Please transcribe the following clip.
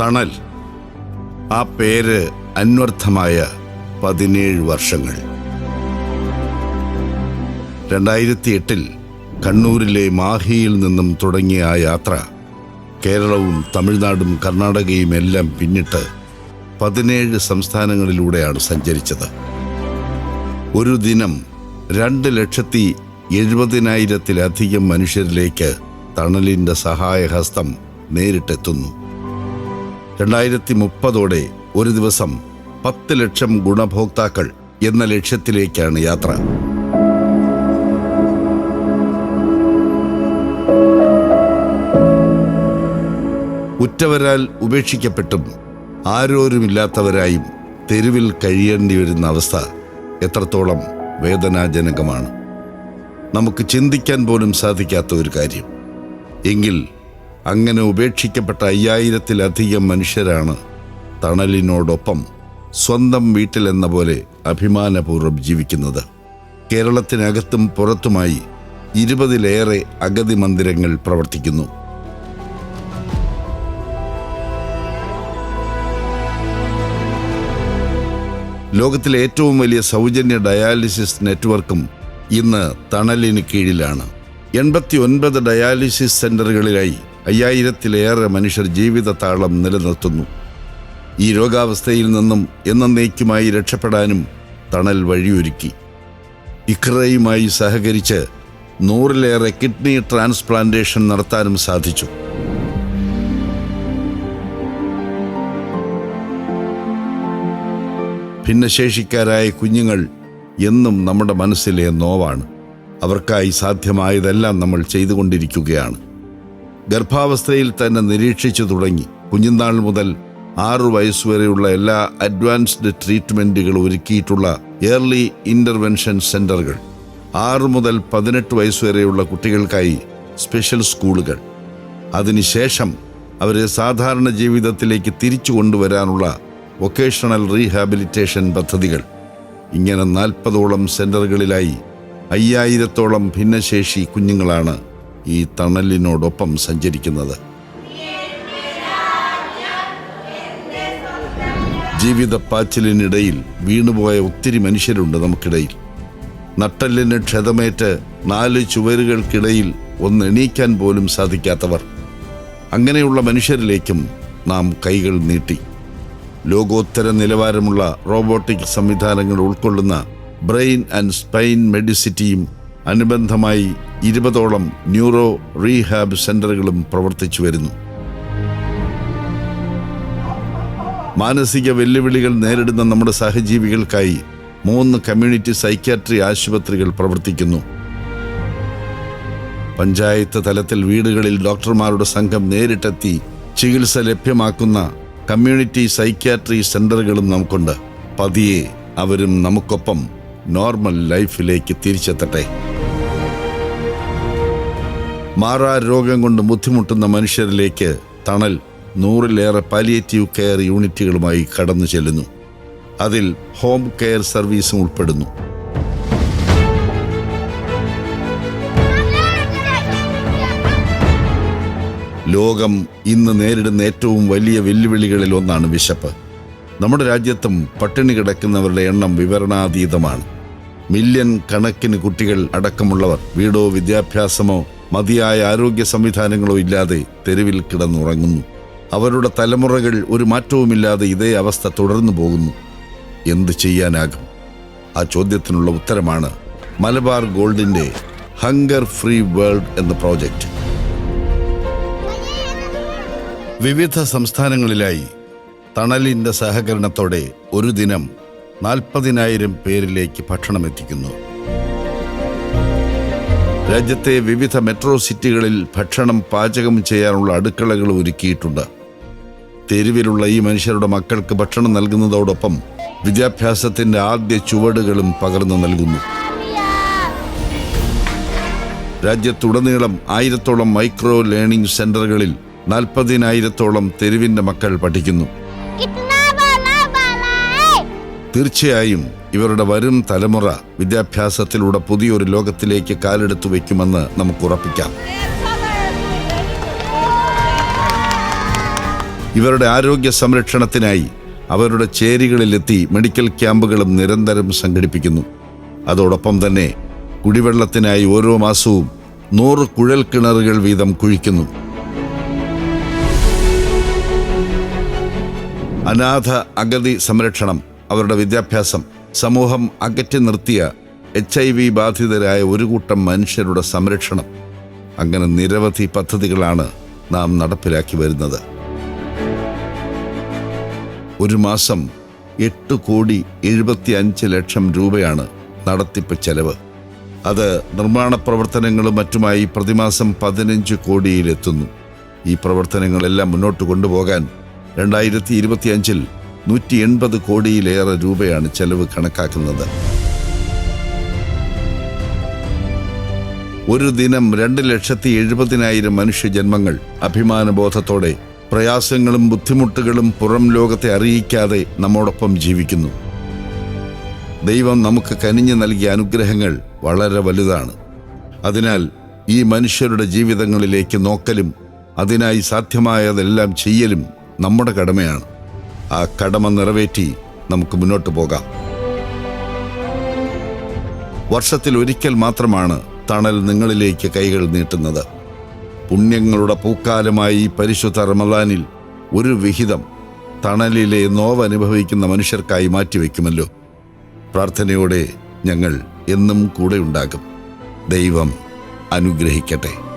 തണൽ. ആ പേര് അന്വർത്ഥമായ പതിനേഴ് വർഷങ്ങൾ. രണ്ടായിരത്തി എട്ടിൽ കണ്ണൂരിലെ മാഹിയിൽ നിന്നും തുടങ്ങിയ ആ യാത്ര കേരളവും തമിഴ്നാടും കർണാടകയും എല്ലാം പിന്നിട്ട് പതിനേഴ് സംസ്ഥാനങ്ങളിലൂടെയാണ് സഞ്ചരിച്ചത്. ഒരു ദിനം രണ്ട് ലക്ഷത്തി എഴുപതിനായിരത്തിലധികം മനുഷ്യരിലേക്ക് തണലിന്റെ സഹായഹസ്തം നേരിട്ടെത്തുന്നു. രണ്ടായിരത്തി മുപ്പതോടെ ഒരു ദിവസം പത്ത് ലക്ഷം ഗുണഭോക്താക്കൾ എന്ന ലക്ഷ്യത്തിലേക്കാണ് യാത്ര. ഉറ്റവരാൽ ഉപേക്ഷിക്കപ്പെട്ടും ആരോരുമില്ലാത്തവരായും തെരുവിൽ കഴിയേണ്ടി വരുന്ന അവസ്ഥ എത്രത്തോളം വേദനാജനകമാണ്. നമുക്ക് ചിന്തിക്കാൻ പോലും സാധിക്കാത്ത ഒരു കാര്യം. എങ്കിൽ അങ്ങനെ ഉപേക്ഷിക്കപ്പെട്ട അയ്യായിരത്തിലധികം മനുഷ്യരാണ് തണലിനോടൊപ്പം സ്വന്തം വീട്ടിലെന്ന പോലെ അഭിമാനപൂർവം ജീവിക്കുന്നത്. കേരളത്തിനകത്തും പുറത്തുമായി ഇരുപതിലേറെ അഗതി മന്ദിരങ്ങൾ പ്രവർത്തിക്കുന്നു. ലോകത്തിലെ ഏറ്റവും വലിയ സൗജന്യ ഡയാലിസിസ് നെറ്റ്വർക്കും ഇന്ന് തണലിന് കീഴിലാണ്. എൺപത്തി ഒൻപത് ഡയാലിസിസ് സെന്ററുകളിലായി അയ്യായിരത്തിലേറെ മനുഷ്യർ ജീവിതതാളം നിലനിർത്തുന്നു. ഈ രോഗാവസ്ഥയിൽ നിന്നും എന്നേക്കുമായി രക്ഷപ്പെടാനും തണൽ വഴിയൊരുക്കി. ഇഖ്റയുമായി സഹകരിച്ച് നൂറിലേറെ കിഡ്നി ട്രാൻസ്പ്ലാന്റേഷൻ നടത്താനും സാധിച്ചു. ഭിന്നശേഷിക്കാരായ കുഞ്ഞുങ്ങൾ എന്നും നമ്മുടെ മനസ്സിലെ നോവാണ്. അവർക്കായി സാധ്യമായതെല്ലാം നമ്മൾ ചെയ്തുകൊണ്ടിരിക്കുകയാണ്. ഗർഭാവസ്ഥയിൽ തന്നെ നിരീക്ഷിച്ചു തുടങ്ങി. കുഞ്ഞുനാൾ മുതൽ ആറു വയസ്സുവരെയുള്ള എല്ലാ അഡ്വാൻസ്ഡ് ട്രീറ്റ്മെന്റുകൾ ഒരുക്കിയിട്ടുള്ള ഏർലി ഇന്റർവെൻഷൻ സെന്ററുകൾ ആറു മുതൽ പതിനെട്ട് വയസ്സുവരെയുള്ള കുട്ടികൾക്കായി സ്പെഷ്യൽ സ്കൂളുകൾ. അതിനുശേഷം അവരെ സാധാരണ ജീവിതത്തിലേക്ക് തിരിച്ചു കൊണ്ടുവരാനുള്ള വൊക്കേഷണൽ റീഹാബിലിറ്റേഷൻ പദ്ധതികൾ. ഇങ്ങനെ നാൽപ്പതോളം സെന്ററുകളിലായി അയ്യായിരത്തോളം ഭിന്നശേഷി കുഞ്ഞുങ്ങളാണ് ഈ തണലിനോടൊപ്പം സഞ്ചരിക്കുന്നത്. ജീവിത പാച്ചിലിനിടയിൽ വീണുപോയ ഒത്തിരി മനുഷ്യരുണ്ട് നമുക്കിടയിൽ. നട്ടലിന് ക്ഷതമേറ്റ് നാല് ചുവരുകൾക്കിടയിൽ ഒന്ന് എണീക്കാൻ പോലും സാധിക്കാത്തവർ. അങ്ങനെയുള്ള മനുഷ്യരിലേക്കും നാം കൈകൾ നീട്ടി. ലോകോത്തര നിലവാരമുള്ള റോബോട്ടിക് സംവിധാനങ്ങൾ ഉൾക്കൊള്ളുന്ന ബ്രെയിൻ ആൻഡ് സ്പൈൻ മെഡിസിറ്റിയും അനുബന്ധമായി ഇരുപതോളം ന്യൂറോ റീഹാബ് സെന്ററുകളും പ്രവർത്തിച്ചു വരുന്നു. മാനസിക വെല്ലുവിളികൾ നേരിടുന്ന നമ്മുടെ സഹജീവികൾക്കായി മൂന്ന് കമ്മ്യൂണിറ്റി സൈക്യാട്രി ആശുപത്രികൾ പ്രവർത്തിക്കുന്നു. പഞ്ചായത്ത് തലത്തിൽ വീടുകളിൽ ഡോക്ടർമാരുടെ സംഘം നേരിട്ടെത്തി ചികിത്സ ലഭ്യമാക്കുന്ന കമ്മ്യൂണിറ്റി സൈക്യാട്രി സെന്ററുകളും നമുക്കുണ്ട്. പതിയെ അവരും നമുക്കൊപ്പം നോർമൽ ലൈഫിലേക്ക് തിരിച്ചെത്തട്ടെ. മാറാ രോഗം കൊണ്ട് ബുദ്ധിമുട്ടുന്ന മനുഷ്യരിലേക്ക് തണൽ നൂറിലേറെ പാലിയേറ്റീവ് കെയർ യൂണിറ്റുകളുമായി കടന്നു ചെല്ലുന്നു. അതിൽ ഹോം കെയർ സർവീസും ഉൾപ്പെടുന്നു. ലോകം ഇന്ന് നേരിടുന്ന ഏറ്റവും വലിയ വെല്ലുവിളികളിൽ ഒന്നാണ് വിശപ്പ്. നമ്മുടെ രാജ്യത്തും പട്ടിണി കിടക്കുന്നവരുടെ എണ്ണം വിവരണാതീതമാണ്. മില്യൺ കണക്കിന് കുട്ടികൾ അടക്കമുള്ളവർ വീടോ വിദ്യാഭ്യാസമോ മതിയായ ആരോഗ്യ സംവിധാനങ്ങളോ ഇല്ലാതെ തെരുവിൽ കിടന്നുറങ്ങുന്നു. അവരുടെ തലമുറകൾ ഒരു മാറ്റവുമില്ലാതെ ഇതേ അവസ്ഥ തുടർന്നു പോകുന്നു. എന്ത് ചെയ്യാനാകും? ആ ചോദ്യത്തിനുള്ള ഉത്തരമാണ് മലബാർ ഗോൾഡിന്റെ ഹങ്കർ ഫ്രീ വേൾഡ് എന്ന പ്രോജക്റ്റ്. വിവിധ സംസ്ഥാനങ്ങളിലായി തണലിന്റെ സഹകരണത്തോടെ ഒരു ദിനം നാൽപ്പതിനായിരം പേരിലേക്ക് ഭക്ഷണം എത്തിക്കുന്നു രാജ്യത്തെ വിവിധ മെട്രോ സിറ്റികളിൽ ഭക്ഷണം പാചകം ചെയ്യാനുള്ള അടുക്കളകൾ ഒരുക്കിയിട്ടുണ്ട്. തെരുവിലുള്ള ഈ മനുഷ്യരുടെ മക്കൾക്ക് ഭക്ഷണം നൽകുന്നതോടൊപ്പം വിദ്യാഭ്യാസത്തിന്റെ ആദ്യ ചുവടുകളും പകർന്നു നൽകുന്നു. രാജ്യത്തുടനീളം ആയിരത്തോളം മൈക്രോ ലേണിംഗ് സെന്ററുകളിൽ നാൽപ്പതിനായിരത്തോളം തെരുവിന്റെ മക്കൾ പഠിക്കുന്നു. തീർച്ചയായും ഇവരുടെ വരും തലമുറ വിദ്യാഭ്യാസത്തിലൂടെ പുതിയൊരു ലോകത്തിലേക്ക് കാലെടുത്തു വയ്ക്കുമെന്ന് നമുക്ക് ഉറപ്പിക്കാം. ഇവരുടെ ആരോഗ്യ സംരക്ഷണത്തിനായി അവരുടെ ചേരികളിലെത്തി മെഡിക്കൽ ക്യാമ്പുകളും നിരന്തരം സംഘടിപ്പിക്കുന്നു. അതോടൊപ്പം തന്നെ കുടിവെള്ളത്തിനായി ഓരോ മാസവും നൂറ് കുഴൽ കിണറുകൾ വീതം കുഴിക്കുന്നു. അനാഥ അഗതി സംരക്ഷണം അവരുടെ വിദ്യാഭ്യാസം സമൂഹം അകറ്റി നിർത്തിയ എച്ച് ഐ വി ബാധിതരായ ഒരു കൂട്ടം മനുഷ്യരുടെ സംരക്ഷണം. അങ്ങനെ നിരവധി പദ്ധതികളാണ് നാം നടപ്പിലാക്കി വരുന്നത്. ഒരു മാസം എട്ട് കോടി എഴുപത്തി അഞ്ച് ലക്ഷം രൂപയാണ് നടത്തിപ്പ് ചെലവ്. അത് നിർമ്മാണ പ്രവർത്തനങ്ങളും മറ്റുമായി പ്രതിമാസം പതിനഞ്ച് കോടിയിലെത്തുന്നു. ഈ പ്രവർത്തനങ്ങളെല്ലാം മുന്നോട്ട് കൊണ്ടുപോകാൻ രണ്ടായിരത്തി ഇരുപത്തിയഞ്ചിൽ നൂറ്റി എൺപത് കോടിയിലേറെ രൂപയാണ് ചെലവ് കണക്കാക്കുന്നത്. ഒരു ദിനം രണ്ട് ലക്ഷത്തി എഴുപതിനായിരം മനുഷ്യജന്മങ്ങൾ അഭിമാനബോധത്തോടെ പ്രയാസങ്ങളും ബുദ്ധിമുട്ടുകളും പുറം ലോകത്തെ അറിയിക്കാതെ നമ്മോടൊപ്പം ജീവിക്കുന്നു. ദൈവം നമുക്ക് കനിഞ്ഞു നൽകിയ അനുഗ്രഹങ്ങൾ വളരെ വലുതാണ്. അതിനാൽ ഈ മനുഷ്യരുടെ ജീവിതങ്ങളിലേക്ക് നോക്കലും അതിനായി സാധ്യമായതെല്ലാം ചെയ്യലും നമ്മുടെ കടമയാണ്. ആ കടമ നിറവേറ്റി നമുക്ക് മുന്നോട്ട് പോകാം. വർഷത്തിൽ ഒരിക്കൽ മാത്രമാണ് തണൽ നിങ്ങളിലേക്ക് കൈകൾ നീട്ടുന്നത്. പുണ്യങ്ങളുടെ പൂക്കാലമായി പരിശുദ്ധ റമദാനിൽ ഒരു വിഹിതം തണലിലെ നോവനുഭവിക്കുന്ന മനുഷ്യർക്കായി മാറ്റിവെക്കുമല്ലോ. പ്രാർത്ഥനയോടെ ഞങ്ങൾ എന്നും കൂടെ ഉണ്ടാകും. ദൈവം അനുഗ്രഹിക്കട്ടെ.